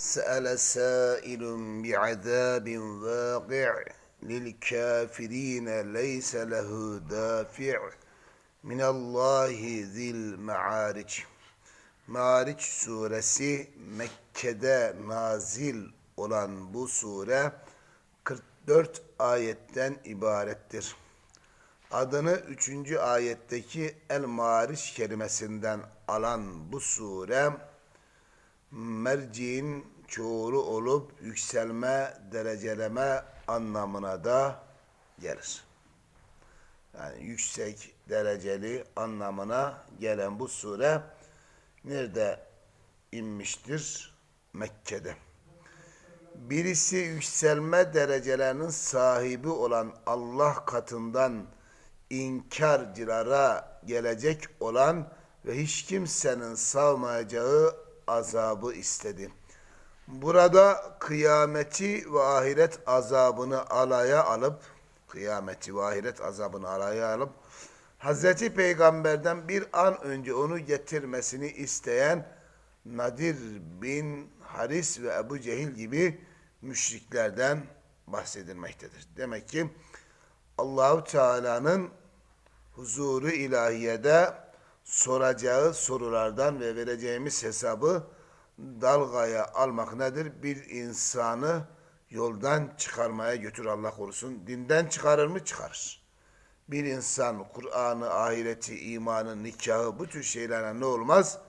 سأل سائل بعذاب واقع للكافرين ليس له دافع من الله ذي المعارج Mariç suresi Mekke'de nazil olan bu sure 44 ayetten ibarettir. Adını 3. ayetteki El-Mariç kelimesinden alan bu sure merciğin çoğulu olup yükselme, dereceleme anlamına da gelir. Yani yüksek, dereceli anlamına gelen bu sure nerede inmiştir? Mekke'de. Birisi yükselme derecelerinin sahibi olan Allah katından inkarcılara gelecek olan ve hiç kimsenin savmayacağı azabı istedi. Burada kıyameti ve ahiret azabını alaya alıp kıyameti ve ahiret azabını alaya alıp Hazreti Peygamber'den bir an önce onu getirmesini isteyen Nadir bin Haris ve Ebu Cehil gibi müşriklerden bahsedilmektedir. Demek ki Allahu Teala'nın huzuru ilahiyede soracağı sorulardan ve vereceğimiz hesabı dalgaya almak nedir? Bir insanı yoldan çıkarmaya götür Allah korusun. Dinden çıkarır mı? Çıkarır. Bir insan Kur'an'ı, ahireti, imanı, nikahı bu tür şeylerle ne olmaz?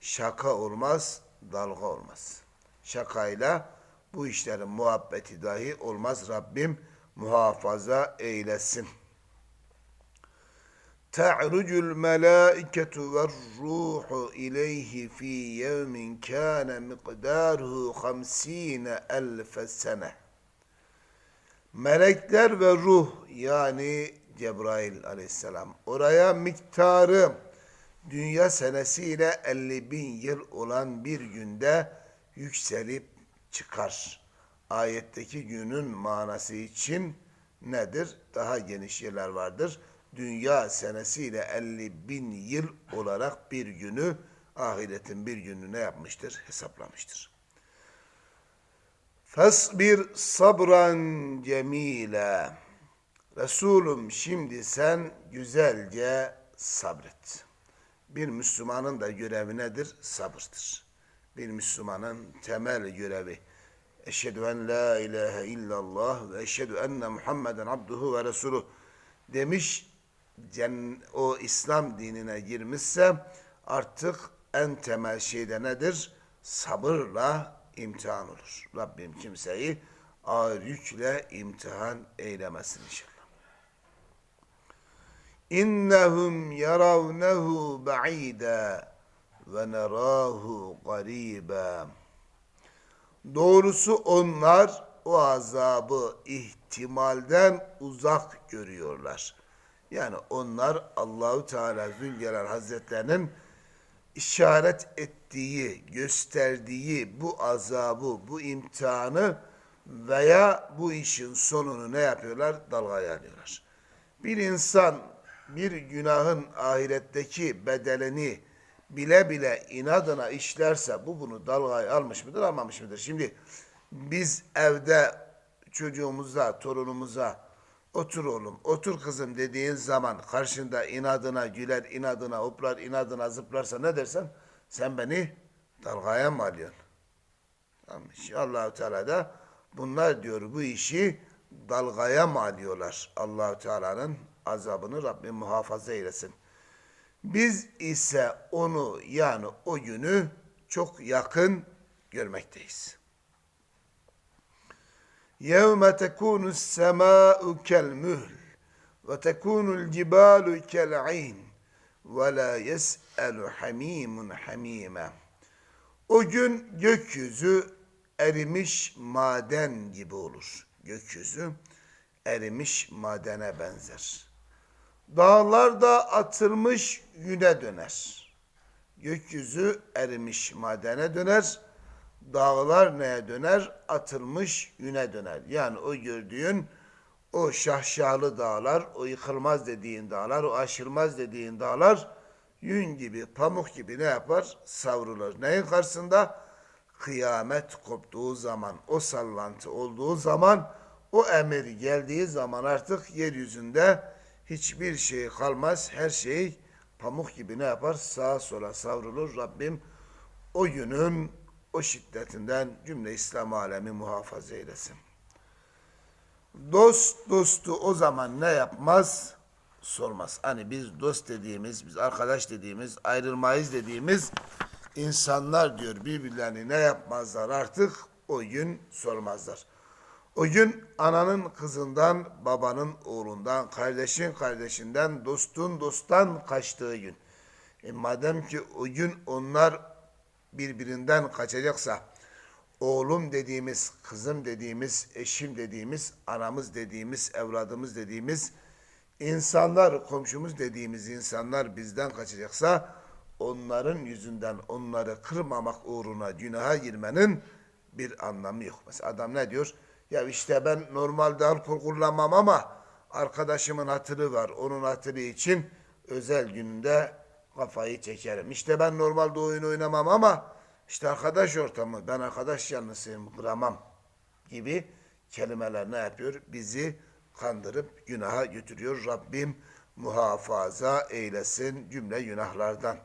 Şaka olmaz, dalga olmaz. Şakayla bu işlerin muhabbeti dahi olmaz. Rabbim muhafaza eylesin. تعرج الملائكة والروح إليه في يوم كان مقداره خمسين ألف سنة Melekler ve ruh yani Cebrail aleyhisselam oraya miktarı dünya senesiyle 50 bin yıl olan bir günde yükselip çıkar. Ayetteki günün manası için nedir? Daha geniş yerler vardır dünya senesiyle 50 bin yıl olarak bir günü ahiretin bir günü ne yapmıştır? Hesaplamıştır. Fasbir sabran cemile. Resulüm şimdi sen güzelce sabret. Bir Müslümanın da görevi nedir? Sabırdır. Bir Müslümanın temel görevi. Eşhedü en la ilahe illallah ve eşhedü enne Muhammeden abduhu ve resuluh demiş o İslam dinine girmişse artık en temel şey de nedir? Sabırla imtihan olur. Rabbim kimseyi ağır yükle imtihan eylemesin inşallah. İnnehum yaravnehu ba'ida ve nerahu gariba. Doğrusu onlar o azabı ihtimalden uzak görüyorlar. Yani onlar Allahu Teala Zülcelal Hazretlerinin işaret ettiği, gösterdiği bu azabı, bu imtihanı veya bu işin sonunu ne yapıyorlar? Dalgaya alıyorlar. Bir insan bir günahın ahiretteki bedelini bile bile inadına işlerse bu bunu dalgaya almış mıdır, almamış mıdır? Şimdi biz evde çocuğumuza, torunumuza Otur oğlum, otur kızım dediğin zaman karşında inadına güler, inadına hoplar, inadına zıplarsa ne dersen sen beni dalgaya mı alıyorsun? Tamam. allah Teala da bunlar diyor bu işi dalgaya mı alıyorlar? allah Teala'nın azabını Rabbim muhafaza eylesin. Biz ise onu yani o günü çok yakın görmekteyiz. يوم تكون السماء كالمهل وتكون الجبال كالعين ولا يسأل حميم حميما O gün gökyüzü erimiş maden gibi olur. Gökyüzü erimiş madene benzer. Dağlar da atılmış yüne döner. Gökyüzü erimiş madene döner dağlar neye döner? Atılmış yüne döner. Yani o gördüğün o şahşalı dağlar, o yıkılmaz dediğin dağlar, o aşılmaz dediğin dağlar yün gibi, pamuk gibi ne yapar? Savrulur. Neyin karşısında? kıyamet koptuğu zaman, o sallantı olduğu zaman, o emir geldiği zaman artık yeryüzünde hiçbir şey kalmaz. Her şey pamuk gibi ne yapar? Sağa sola savrulur. Rabbim o günün o şiddetinden cümle İslam alemi muhafaza eylesin. Dost dostu o zaman ne yapmaz? Sormaz. Hani biz dost dediğimiz, biz arkadaş dediğimiz, ayrılmayız dediğimiz insanlar diyor birbirlerini ne yapmazlar artık? O gün sormazlar. O gün ananın kızından, babanın oğlundan, kardeşin kardeşinden, dostun dosttan kaçtığı gün. E madem ki o gün onlar birbirinden kaçacaksa, oğlum dediğimiz, kızım dediğimiz, eşim dediğimiz, anamız dediğimiz, evladımız dediğimiz insanlar, komşumuz dediğimiz insanlar bizden kaçacaksa, onların yüzünden onları kırmamak uğruna günaha girmenin bir anlamı yok. Mesela adam ne diyor? Ya işte ben normalde alkol kullanmam ama arkadaşımın hatırı var. Onun hatırı için özel günde kafayı çekerim. İşte ben normalde oyun oynamam ama işte arkadaş ortamı, ben arkadaş yanlısıyım, kıramam gibi kelimeler ne yapıyor? Bizi kandırıp günaha götürüyor. Rabbim muhafaza eylesin cümle günahlardan.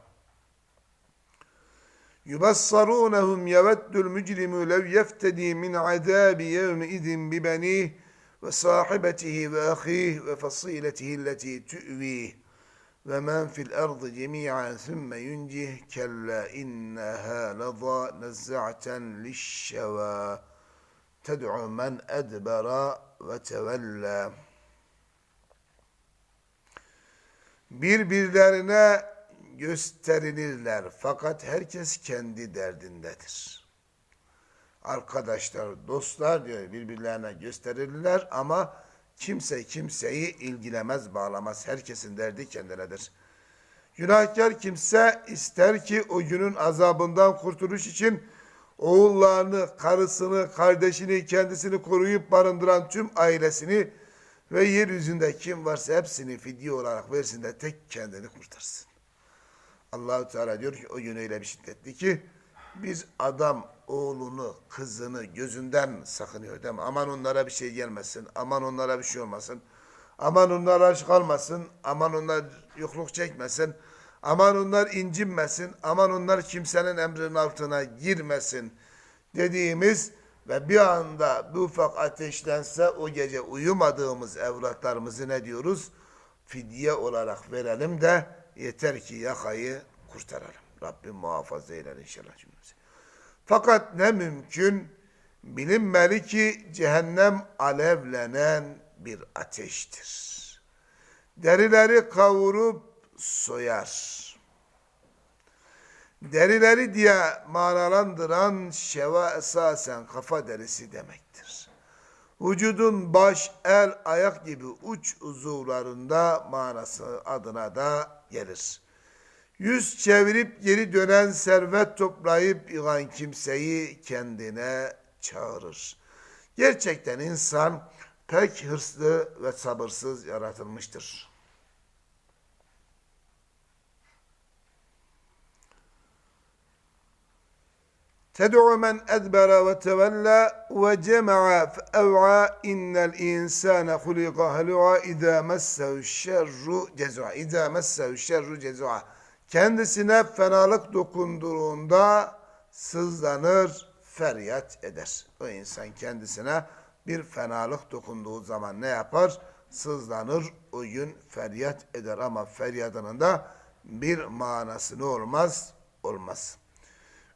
Yubassarunhum yeveddul mücrimu lev yeftedi min azabi yevmi izin bi bani ve sahibetihi ve ahihi ve fasiletihi lleti tü'vih ve men fil erdi cemi'an sümme yuncih kella inneha leza nezza'ten lişşevâ ted'u men edbera ve tevella. Birbirlerine gösterilirler fakat herkes kendi derdindedir. Arkadaşlar, dostlar diyor birbirlerine gösterilirler ama kimse kimseyi ilgilemez, bağlamaz. Herkesin derdi kendinedir. Günahkar kimse ister ki o günün azabından kurtuluş için oğullarını, karısını, kardeşini, kendisini koruyup barındıran tüm ailesini ve yeryüzünde kim varsa hepsini fidye olarak versin de tek kendini kurtarsın. Allahu Teala diyor ki o gün öyle bir şiddetli ki biz adam oğlunu, kızını gözünden sakınıyor değil mi? Aman onlara bir şey gelmesin, aman onlara bir şey olmasın, aman onlar aç kalmasın, aman onlar yokluk çekmesin, aman onlar incinmesin, aman onlar kimsenin emrinin altına girmesin dediğimiz ve bir anda bir ufak ateşlense o gece uyumadığımız evlatlarımızı ne diyoruz? Fidye olarak verelim de yeter ki yakayı kurtaralım. Rabbim muhafaza eyler inşallah cümlemizi. Fakat ne mümkün bilinmeli ki cehennem alevlenen bir ateştir. Derileri kavurup soyar. Derileri diye manalandıran şeva esasen kafa derisi demektir. Vücudun baş, el, ayak gibi uç uzuvlarında manası adına da gelir. Yüz çevirip geri dönen servet toplayıp yılan kimseyi kendine çağırır. Gerçekten insan pek hırslı ve sabırsız yaratılmıştır. تدعو من أدبر وتولى وجمع فأوعى إن الإنسان خلق هلوعا إذا مسه الشر جزوعا إذا مسه الشر جزوعا Kendisine fenalık dokunduğunda sızlanır, feryat eder. O insan kendisine bir fenalık dokunduğu zaman ne yapar? Sızlanır, o gün feryat eder ama feryadının da bir manası ne olmaz? Olmaz.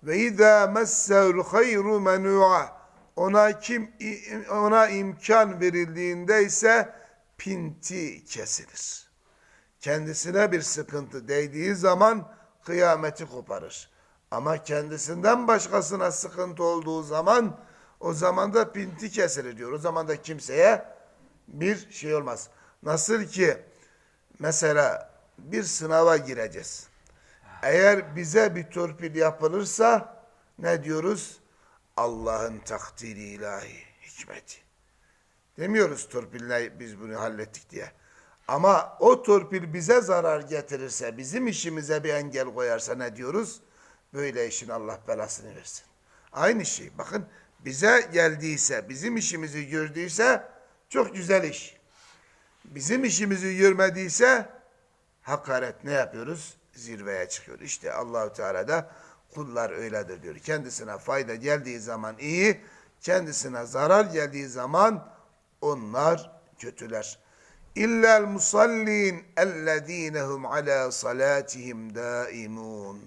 Ve izâ messehul hayru menû'a ona kim ona imkan verildiğinde ise pinti kesilir. Kendisine bir sıkıntı değdiği zaman kıyameti koparır. Ama kendisinden başkasına sıkıntı olduğu zaman o zaman da pinti kesilir diyor. O zaman da kimseye bir şey olmaz. Nasıl ki mesela bir sınava gireceğiz. Eğer bize bir torpil yapılırsa ne diyoruz? Allah'ın takdiri ilahi, hikmeti. Demiyoruz torpille biz bunu hallettik diye. Ama o torpil bize zarar getirirse, bizim işimize bir engel koyarsa ne diyoruz? Böyle işin Allah belasını versin. Aynı şey. Bakın bize geldiyse, bizim işimizi gördüyse çok güzel iş. Bizim işimizi görmediyse hakaret ne yapıyoruz? Zirveye çıkıyor. İşte Allahu Teala da kullar öyledir diyor. Kendisine fayda geldiği zaman iyi, kendisine zarar geldiği zaman onlar kötüler. İllel musallin ellezinehum ala salatihim daimun.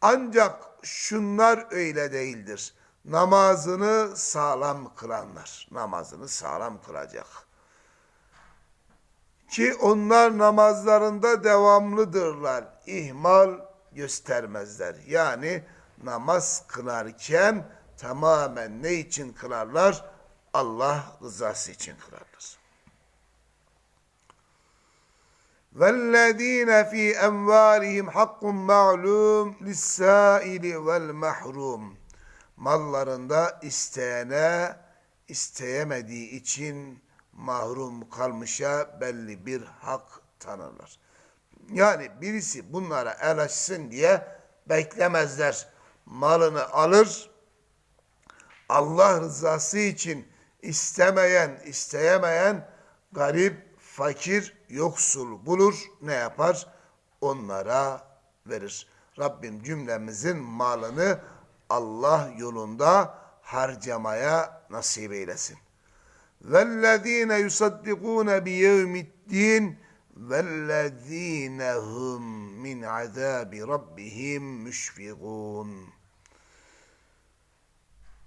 Ancak şunlar öyle değildir. Namazını sağlam kılanlar. Namazını sağlam kılacak. Ki onlar namazlarında devamlıdırlar. İhmal göstermezler. Yani namaz kılarken tamamen ne için kılarlar? Allah rızası için kılarlar. وَالَّذ۪ينَ ف۪ي اَمْوَالِهِمْ حَقٌّ مَعْلُومٌ لِلسَّائِلِ وَالْمَحْرُومِ Mallarında isteyene isteyemediği için mahrum kalmışa belli bir hak tanırlar. Yani birisi bunlara el açsın diye beklemezler. Malını alır, Allah rızası için istemeyen, isteyemeyen garip, fakir, yoksul bulur. Ne yapar? Onlara verir. Rabbim cümlemizin malını Allah yolunda harcamaya nasip eylesin. وَالَّذ۪ينَ يُصَدِّقُونَ بِيَوْمِ الدِّينِ وَالَّذ۪ينَ هُمْ مِنْ عَذَابِ رَبِّهِمْ مُشْفِقُونَ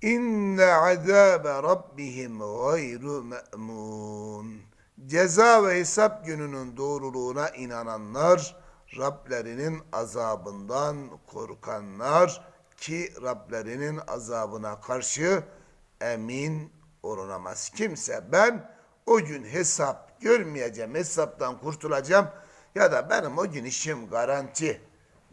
İnne azabe rabbihim gayru me'mun. Ceza ve hesap gününün doğruluğuna inananlar, Rablerinin azabından korkanlar ki Rablerinin azabına karşı emin olunamaz. Kimse ben o gün hesap görmeyeceğim, hesaptan kurtulacağım ya da benim o gün işim garanti,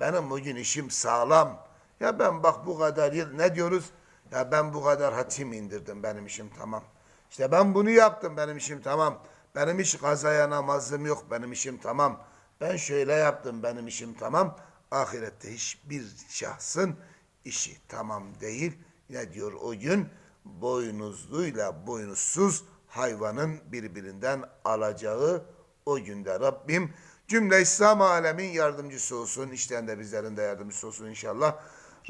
benim o gün işim sağlam. Ya ben bak bu kadar yıl ne diyoruz? Ya ben bu kadar hatim indirdim benim işim tamam. İşte ben bunu yaptım benim işim tamam. Benim hiç kazaya namazım yok benim işim tamam. Ben şöyle yaptım benim işim tamam. Ahirette hiçbir şahsın işi tamam değil. Ne diyor o gün? Boynuzluyla boynuzsuz hayvanın birbirinden alacağı o günde Rabbim cümle İslam alemin yardımcısı olsun. İşten de bizlerin de yardımcısı olsun inşallah.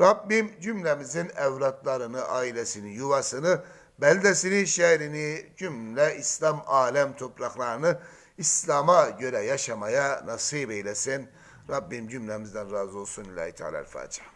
Rabbim cümlemizin evlatlarını, ailesini, yuvasını, beldesini, şehrini, cümle İslam alem topraklarını İslam'a göre yaşamaya nasip eylesin. Rabbim cümlemizden razı olsun. İlahi Teala Fatiha.